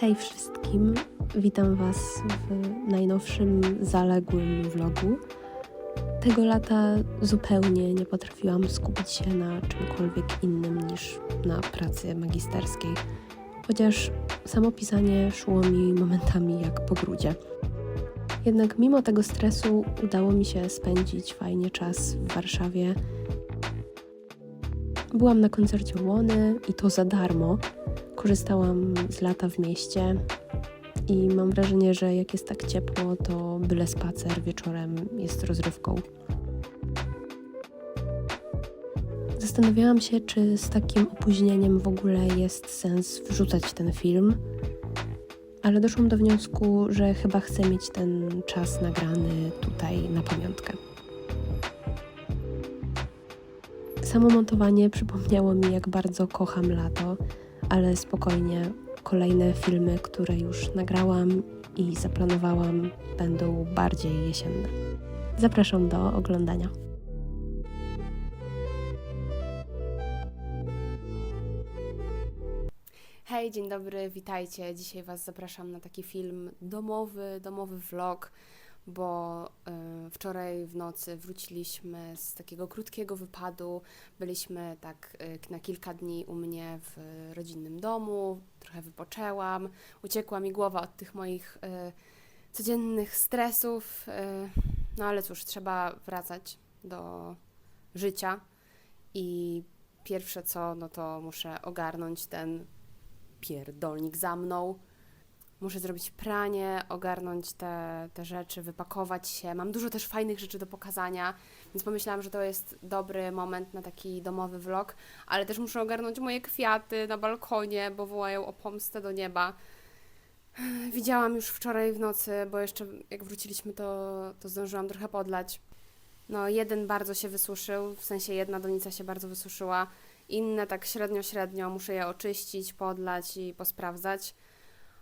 Hej wszystkim, witam Was w najnowszym zaległym vlogu. Tego lata zupełnie nie potrafiłam skupić się na czymkolwiek innym niż na pracy magisterskiej, chociaż samo pisanie szło mi momentami jak po grudzie. Jednak mimo tego stresu udało mi się spędzić fajnie czas w Warszawie. Byłam na koncercie Łony i to za darmo. Korzystałam z lata w mieście i mam wrażenie, że jak jest tak ciepło, to byle spacer wieczorem jest rozrywką. Zastanawiałam się, czy z takim opóźnieniem w ogóle jest sens wrzucać ten film, ale doszłam do wniosku, że chyba chcę mieć ten czas nagrany tutaj na pamiątkę. Samo montowanie przypomniało mi, jak bardzo kocham lato, ale spokojnie, kolejne filmy, które już nagrałam i zaplanowałam, będą bardziej jesienne. Zapraszam do oglądania. Hej, dzień dobry, witajcie. Dzisiaj Was zapraszam na taki film domowy, domowy vlog, bo y, wczoraj w nocy wróciliśmy z takiego krótkiego wypadu. Byliśmy tak y, na kilka dni u mnie w rodzinnym domu, trochę wypoczęłam, uciekła mi głowa od tych moich y, codziennych stresów. No ale cóż, trzeba wracać do życia i pierwsze co, no to muszę ogarnąć ten pierdolnik za mną. Muszę zrobić pranie, ogarnąć te, te rzeczy, wypakować się. Mam dużo też fajnych rzeczy do pokazania, więc pomyślałam, że to jest dobry moment na taki domowy vlog, ale też muszę ogarnąć moje kwiaty na balkonie, bo wołają o pomstę do nieba. Widziałam już wczoraj w nocy, bo jeszcze jak wróciliśmy, to, to zdążyłam trochę podlać. No, jeden bardzo się wysuszył, w sensie jedna donica się bardzo wysuszyła, inne tak średnio, średnio. Muszę je oczyścić, podlać i posprawdzać.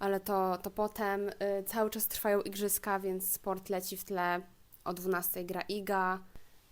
Ale to, to potem y, cały czas trwają igrzyska, więc sport leci w tle. O 12 gra Iga.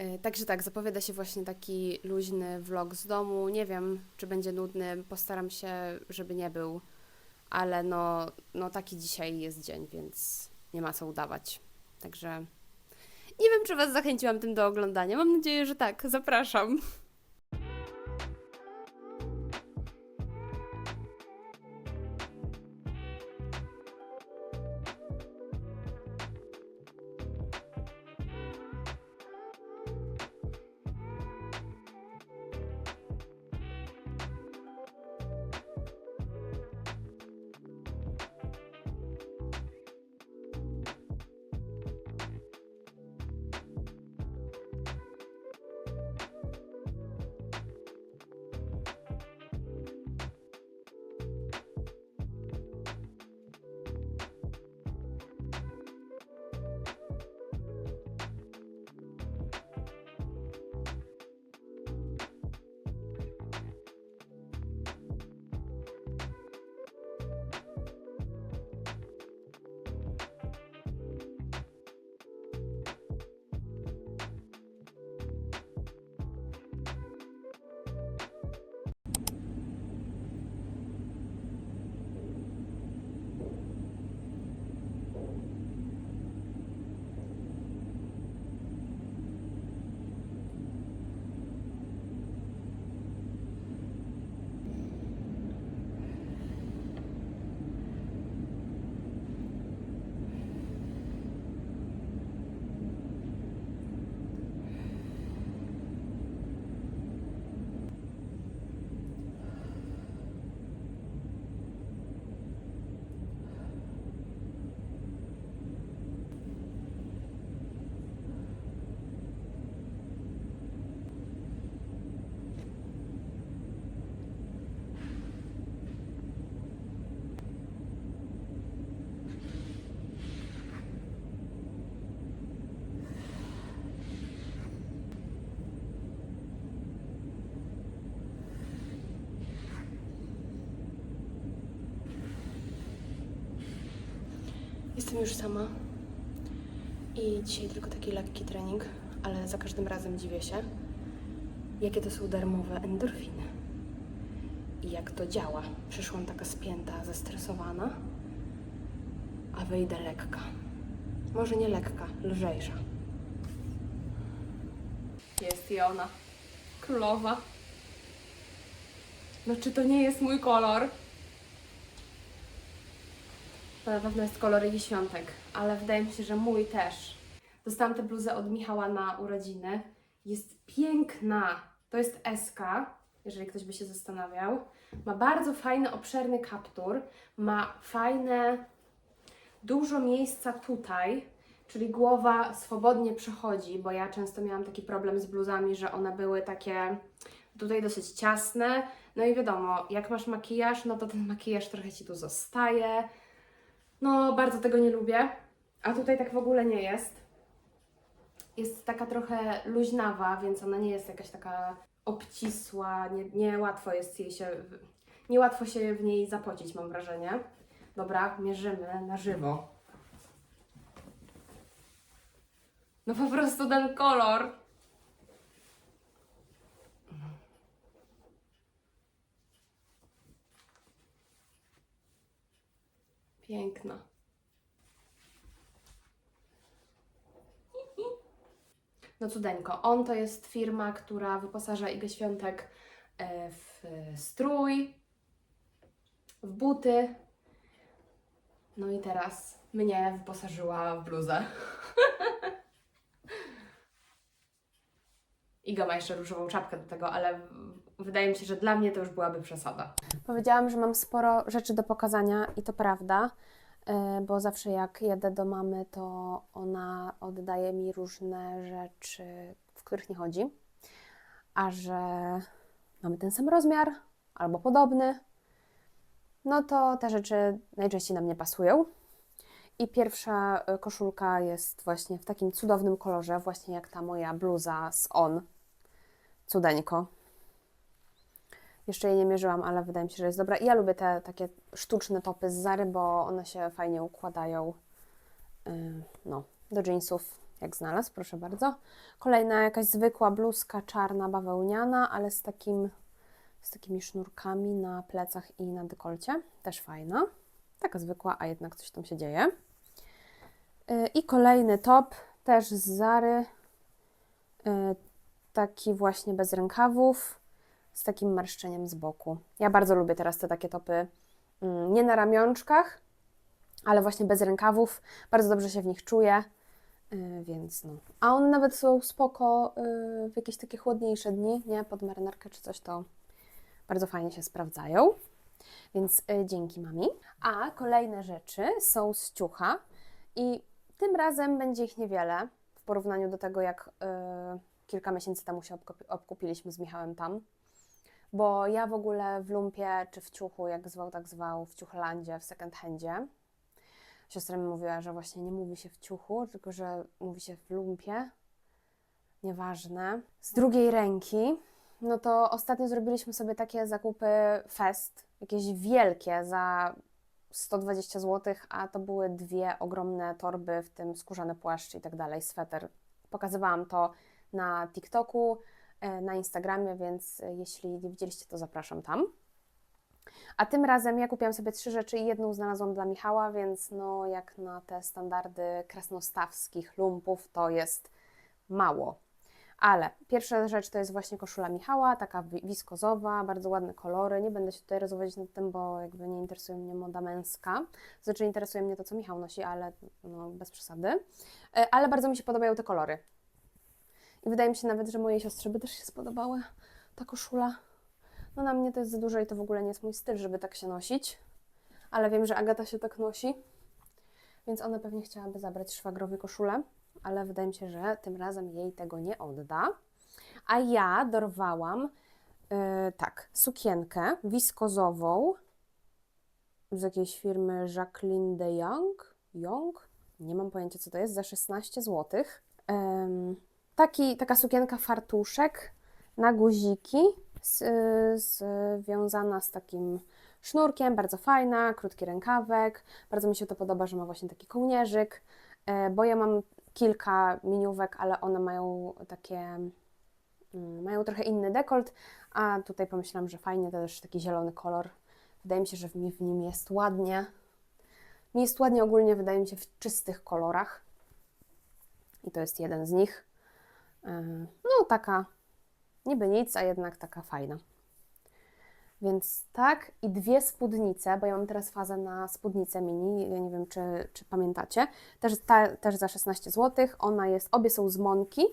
Y, także tak, zapowiada się właśnie taki luźny vlog z domu. Nie wiem, czy będzie nudny. Postaram się, żeby nie był. Ale no, no taki dzisiaj jest dzień, więc nie ma co udawać. Także nie wiem, czy Was zachęciłam tym do oglądania. Mam nadzieję, że tak. Zapraszam. Jestem już sama i dzisiaj tylko taki lekki trening, ale za każdym razem dziwię się, jakie to są darmowe endorfiny. I jak to działa. Przyszłam taka spięta, zestresowana, a wyjdę lekka. Może nie lekka, lżejsza. Jest i ona. Królowa. No czy to nie jest mój kolor? To na pewno jest kolor jej świątek, ale wydaje mi się, że mój też. Dostałam tę bluzę od Michała na urodziny. Jest piękna. To jest SK, jeżeli ktoś by się zastanawiał. Ma bardzo fajny, obszerny kaptur. Ma fajne, dużo miejsca tutaj, czyli głowa swobodnie przechodzi, bo ja często miałam taki problem z bluzami, że one były takie tutaj dosyć ciasne. No i wiadomo, jak masz makijaż, no to ten makijaż trochę ci tu zostaje. No, bardzo tego nie lubię. A tutaj tak w ogóle nie jest. Jest taka trochę luźnawa, więc ona nie jest jakaś taka obcisła, nie, nie łatwo jest jej się, niełatwo się w niej zapocić, mam wrażenie. Dobra, mierzymy na żywo. No po prostu ten kolor. Piękna. No cudeńko. On to jest firma, która wyposaża Igę Świątek e, w strój, w buty. No i teraz mnie wyposażyła w bluzę. Iga ma jeszcze różową czapkę do tego, ale wydaje mi się, że dla mnie to już byłaby przesada. Powiedziałam, że mam sporo rzeczy do pokazania i to prawda, e, bo zawsze jak jedę do mamy, to ona oddaje mi różne rzeczy, w których nie chodzi. A że mamy ten sam rozmiar albo podobny, no to te rzeczy najczęściej nam nie pasują. I pierwsza e, koszulka jest właśnie w takim cudownym kolorze, właśnie jak ta moja bluza z On. Cudeńko. Jeszcze jej nie mierzyłam, ale wydaje mi się, że jest dobra. I ja lubię te takie sztuczne topy z Zary, bo one się fajnie układają yy, no, do jeansów, jak znalazł, proszę bardzo. Kolejna jakaś zwykła bluzka czarna, bawełniana, ale z, takim, z takimi sznurkami na plecach i na dekolcie. Też fajna. Taka zwykła, a jednak coś tam się dzieje. Yy, I kolejny top, też z Zary. Taki właśnie bez rękawów z takim marszczeniem z boku. Ja bardzo lubię teraz te takie topy, mm, nie na ramionczkach, ale właśnie bez rękawów. Bardzo dobrze się w nich czuję, yy, więc no. A one nawet są spoko yy, w jakieś takie chłodniejsze dni, nie? Pod marynarkę czy coś, to bardzo fajnie się sprawdzają. Więc yy, dzięki mami. A kolejne rzeczy są z ciucha i tym razem będzie ich niewiele w porównaniu do tego, jak kilka miesięcy temu się obkupi- obkupiliśmy z Michałem tam. Bo ja w ogóle w lumpie czy w ciuchu, jak zwał, tak zwał, w ciuchlandzie, w second handzie. Siostra mi mówiła, że właśnie nie mówi się w ciuchu, tylko że mówi się w lumpie. Nieważne. Z drugiej ręki, no to ostatnio zrobiliśmy sobie takie zakupy fest, jakieś wielkie za 120 zł, a to były dwie ogromne torby, w tym skórzany płaszcz i tak dalej, sweter. Pokazywałam to na TikToku, e, na Instagramie, więc e, jeśli nie widzieliście, to zapraszam tam. A tym razem ja kupiłam sobie trzy rzeczy i jedną znalazłam dla Michała, więc no jak na te standardy krasnostawskich lumpów to jest mało. Ale pierwsza rzecz to jest właśnie koszula Michała, taka wi- wiskozowa, bardzo ładne kolory. Nie będę się tutaj rozwodzić nad tym, bo jakby nie interesuje mnie moda męska. Znaczy interesuje mnie to, co Michał nosi, ale no, bez przesady. E, Ale bardzo mi się podobają te kolory. I wydaje mi się nawet, że mojej siostrze by też się spodobała ta koszula. No na mnie to jest za dużo i to w ogóle nie jest mój styl, żeby tak się nosić. Ale wiem, że Agata się tak nosi. Więc ona pewnie chciałaby zabrać szwagrowi koszulę, ale wydaje mi się, że tym razem jej tego nie odda. A ja dorwałam yy, tak, sukienkę wiskozową z jakiejś firmy Jacqueline de Young. Young? Nie mam pojęcia, co to jest, za 16 zł. Em, taki, taka sukienka fartuszek na guziki, z, związana z takim sznurkiem, bardzo fajna, krótki rękawek. Bardzo mi się to podoba, że ma właśnie taki kołnierzyk, e, bo ja mam kilka miniówek, ale one mają takie mm, mają trochę inny dekolt, a tutaj pomyślałam, że fajnie też taki zielony kolor. Wydaje mi się, że w, mi- w nim jest ładnie. Mi jest ładnie ogólnie, wydaje mi się, w czystych kolorach. I to jest jeden z nich. Yy, No, taka niby nic, a jednak taka fajna. Więc tak, i dwie spódnice, bo ja mam teraz fazę na spódnicę mini, ja nie wiem, czy, czy pamiętacie. Też, ta, też za 16 zł. Ona jest, obie są z Monki.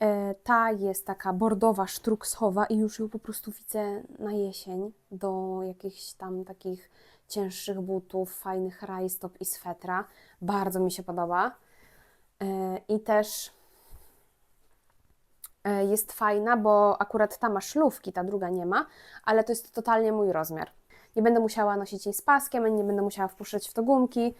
E, Ta jest taka bordowa, sztruksowa i już ją po prostu widzę na jesień do jakichś tam takich cięższych butów, fajnych rajstop i swetra. Bardzo mi się podoba. E, I też e, jest fajna, bo akurat ta ma szlówki, ta druga nie ma, ale to jest totalnie mój rozmiar. Nie będę musiała nosić jej z paskiem, nie będę musiała wpuszczać w to gumki.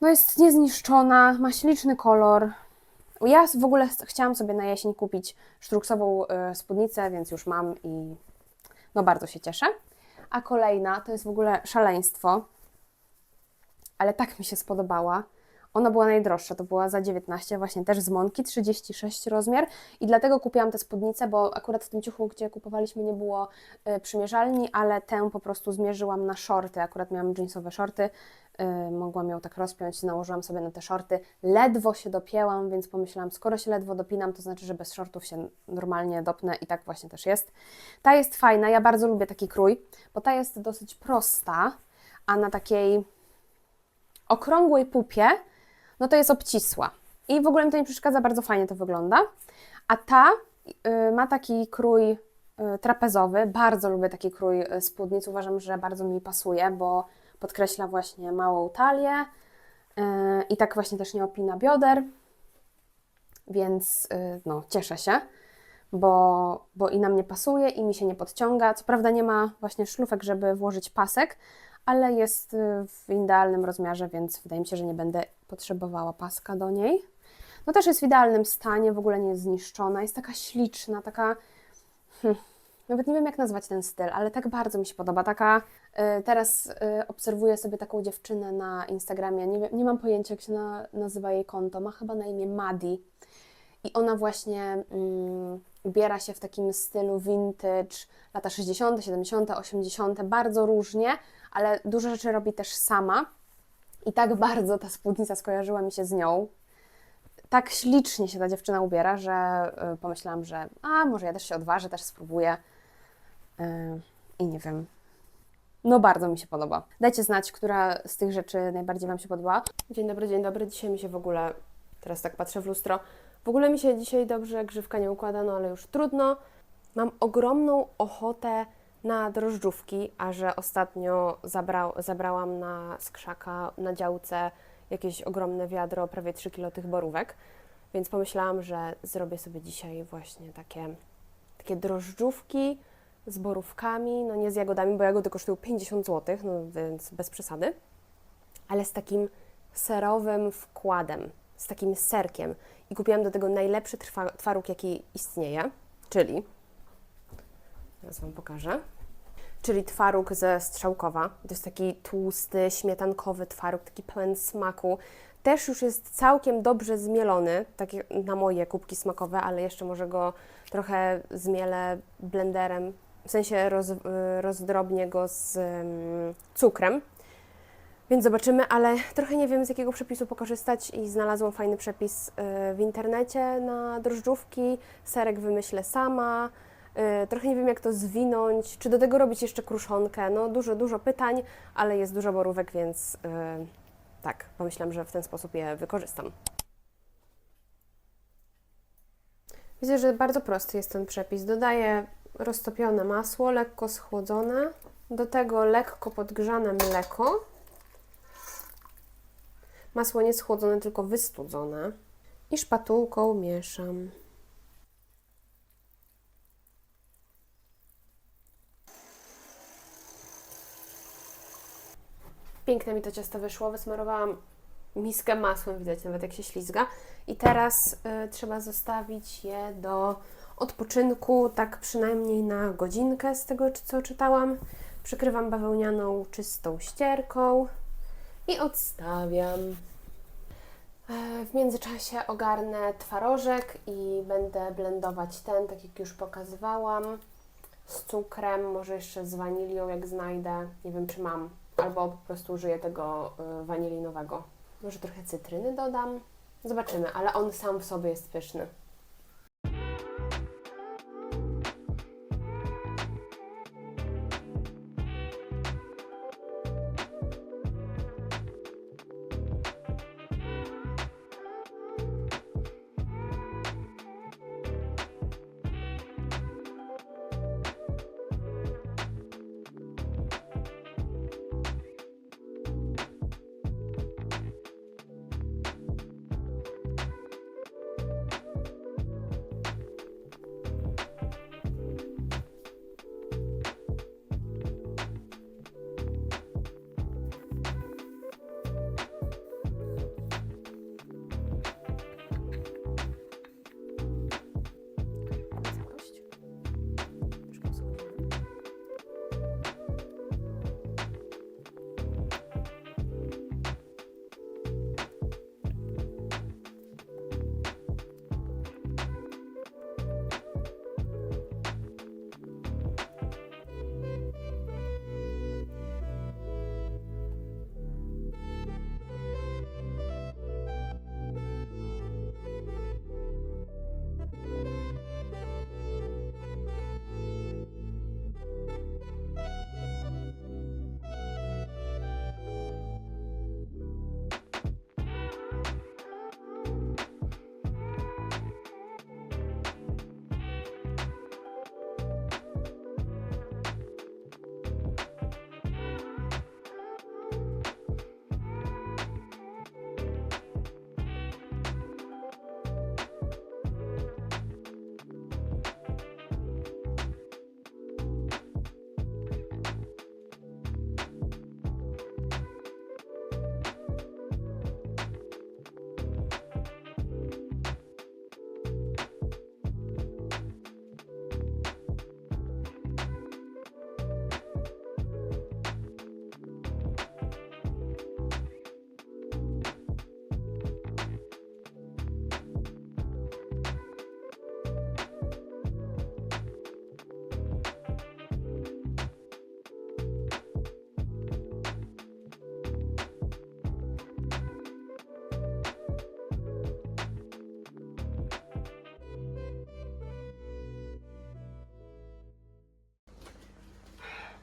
No jest niezniszczona, ma śliczny kolor. Ja w ogóle ch- chciałam sobie na jesień kupić sztruksową e, spódnicę, więc już mam i no bardzo się cieszę. A kolejna to jest w ogóle szaleństwo, ale tak mi się spodobała. Ona była najdroższa, to była za 19, właśnie też z Monki, 36 rozmiar. I dlatego kupiłam tę spódnicę, bo akurat w tym ciuchu, gdzie kupowaliśmy nie było y, przymierzalni, ale tę po prostu zmierzyłam na shorty, akurat miałam jeansowe shorty, y, mogłam ją tak rozpiąć, nałożyłam sobie na te shorty, ledwo się dopięłam, więc pomyślałam, skoro się ledwo dopinam, to znaczy, że bez shortów się normalnie dopnę i tak właśnie też jest. Ta jest fajna, ja bardzo lubię taki krój, bo ta jest dosyć prosta, a na takiej okrągłej pupie, no to jest obcisła. I w ogóle mi to nie przeszkadza, bardzo fajnie to wygląda. A ta y, ma taki krój y, trapezowy. Bardzo lubię taki krój y, spódnic. Uważam, że bardzo mi pasuje, bo podkreśla właśnie małą talię y, i tak właśnie też nie opina bioder. Więc y, no, cieszę się, bo, bo i na mnie pasuje, i mi się nie podciąga. Co prawda nie ma właśnie szlufek, żeby włożyć pasek, ale jest y, w idealnym rozmiarze, więc wydaje mi się, że nie będę potrzebowała paska do niej. No też jest w idealnym stanie, w ogóle nie jest zniszczona, jest taka śliczna, taka... Hm, nawet nie wiem jak nazwać ten styl, ale tak bardzo mi się podoba. Taka, y, teraz y, obserwuję sobie taką dziewczynę na Instagramie, nie, wiem, nie mam pojęcia jak się na, nazywa jej konto, ma chyba na imię Madi. I ona właśnie mm, ubiera się w takim stylu vintage, lata 60., 70., 80., bardzo różnie, ale dużo rzeczy robi też sama. I tak bardzo ta spódnica skojarzyła mi się z nią. Tak ślicznie się ta dziewczyna ubiera, że y, pomyślałam, że a może ja też się odważę, też spróbuję. Y, I nie wiem. No bardzo mi się podoba. Dajcie znać, która z tych rzeczy najbardziej Wam się podobała. Dzień dobry, dzień dobry. Dzisiaj mi się w ogóle, teraz tak patrzę w lustro, w ogóle mi się dzisiaj dobrze grzywka nie układa, no ale już trudno. Mam ogromną ochotę na drożdżówki, a że ostatnio zabrał, zabrałam na skrzaka na działce jakieś ogromne wiadro, prawie 3 kg tych borówek, więc pomyślałam, że zrobię sobie dzisiaj właśnie takie, takie drożdżówki z borówkami, no nie z jagodami, bo jagody kosztują 50 zł, no więc bez przesady, ale z takim serowym wkładem, z takim serkiem. I kupiłam do tego najlepszy twaróg, jaki istnieje, czyli Teraz Wam pokażę. Czyli twaróg ze Strzałkowa. To jest taki tłusty, śmietankowy twaróg, taki pełen smaku. Też już jest całkiem dobrze zmielony, tak jak na moje kubki smakowe, ale jeszcze może go trochę zmielę blenderem, w sensie roz, y, rozdrobnię go z mm, cukrem. Więc zobaczymy, ale trochę nie wiem z jakiego przepisu pokorzystać i znalazłam fajny przepis y, w internecie na drożdżówki. Serek wymyślę sama. Y, Trochę nie wiem, jak to zwinąć, czy do tego robić jeszcze kruszonkę. No, dużo, dużo pytań, ale jest dużo borówek, więc y, tak, pomyślałam, że w ten sposób je wykorzystam. Widzę, że bardzo prosty jest ten przepis. Dodaję roztopione masło, lekko schłodzone, do tego lekko podgrzane mleko. Masło nie schłodzone, tylko wystudzone. I szpatułką mieszam. Piękne mi to ciasto wyszło. Wysmarowałam miskę masłem, widać nawet jak się ślizga. I teraz y, trzeba zostawić je do odpoczynku, tak przynajmniej na godzinkę z tego, co czytałam. Przykrywam bawełnianą, czystą ścierką i odstawiam. E, W międzyczasie ogarnę twarożek i będę blendować ten, tak jak już pokazywałam, z cukrem, może jeszcze z wanilią, jak znajdę. Nie wiem, czy mam, albo po prostu użyję tego y, wanilinowego. Może trochę cytryny dodam. Zobaczymy, ale on sam w sobie jest pyszny.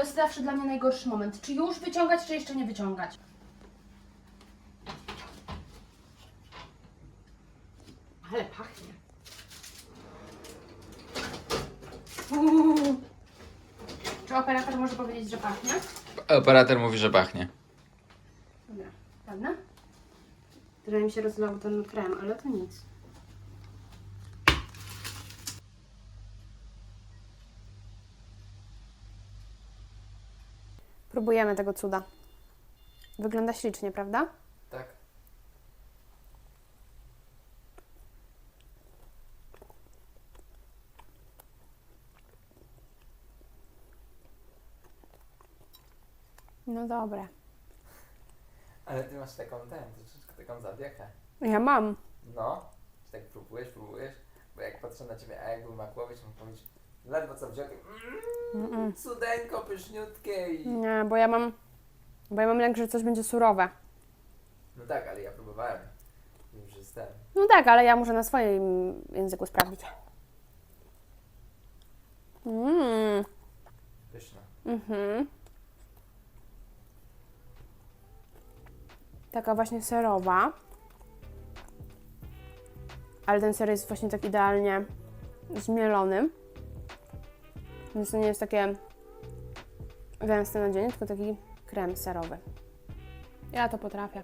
To jest zawsze dla mnie najgorszy moment. Czy już wyciągać, czy jeszcze nie wyciągać? Ale pachnie. Uuu. Czy operator może powiedzieć, że pachnie? Operator mówi, że pachnie. Dobra, ładne? Trochę mi się rozlał ten krem, ale to nic. Próbujemy tego cuda. Wygląda ślicznie, prawda? Tak. No dobre. Ale ty masz taką ten, troszeczkę taką zawiechę. Ja mam. No, tak próbujesz, próbujesz, bo jak patrzę na ciebie, a jakby Makłowicz mógł powiedzieć, ledwo co wziął, mmm, cudeńko, pyszniutkie i... Nie, bo ja mam. Bo ja mam lęk, że coś będzie surowe. No tak, ale ja próbowałem. Wiem, że jest ten. No tak, ale ja muszę na swoim języku sprawdzić. Mmm. Pyszne. Mhm. Taka właśnie serowa. Ale ten ser jest właśnie tak idealnie zmielony. Więc to nie jest takie gęste nadzienie, tylko taki krem serowy. Ja to potrafię.